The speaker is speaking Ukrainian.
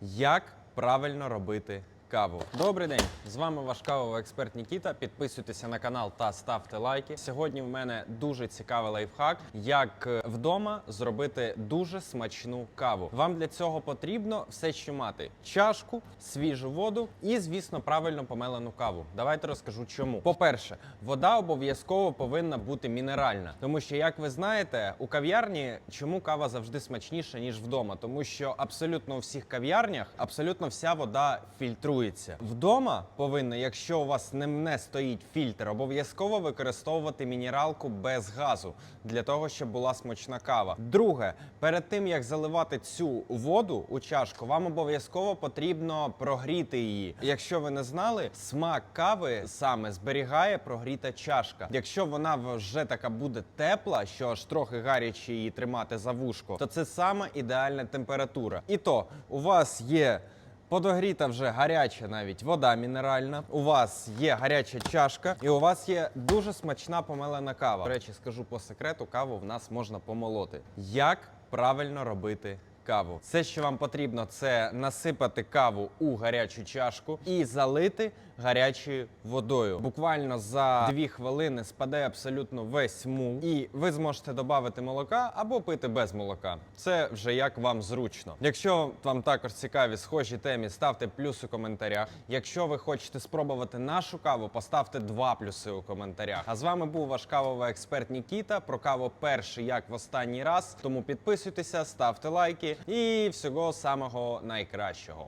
Як правильно робити каву? Добрий день! З вами ваш кавовий експерт Нікіта. Підписуйтеся на канал та ставте лайки. Сьогодні в мене дуже цікавий лайфхак, як е, вдома зробити дуже смачну каву. Вам для цього потрібно все, що мати: чашку, свіжу воду і, звісно, правильно помелену каву. Давайте розкажу, чому. По-перше, вода обов'язково повинна бути мінеральна, тому що, як ви знаєте, у кав'ярні чому кава завжди смачніша ніж вдома, тому що абсолютно у всіх кав'ярнях абсолютно вся вода фільтрується. Вдома повинна, якщо у вас не, не стоїть фільтр, обов'язково використовувати мінералку без газу для того, щоб була смачна кава. Друге, перед тим як заливати цю воду у чашку, вам обов'язково потрібно прогріти її. Якщо ви не знали, смак кави саме зберігає прогріта чашка. Якщо вона вже така буде тепла, що аж трохи гаряче її тримати за вушко, то це саме ідеальна температура. І то у вас є. Подогріта вже гаряча навіть вода мінеральна. У вас є гаряча чашка, і у вас є дуже смачна помелена кава. До речі, скажу по секрету, каву в нас можна помолоти. Як правильно робити каву? Все, що вам потрібно, це насипати каву у гарячу чашку і залити гарячою водою. Буквально за дві хвилини спаде абсолютно весь мул, і ви зможете додати молока або пити без молока. Це вже як вам зручно. Якщо вам також цікаві схожі темі, ставте плюс у коментарях. Якщо ви хочете спробувати нашу каву, поставте два плюси у коментарях. А з вами був ваш кавовий експерт Нікіта. Про каву перший як в останній раз. Тому підписуйтеся, ставте лайки і всього самого найкращого.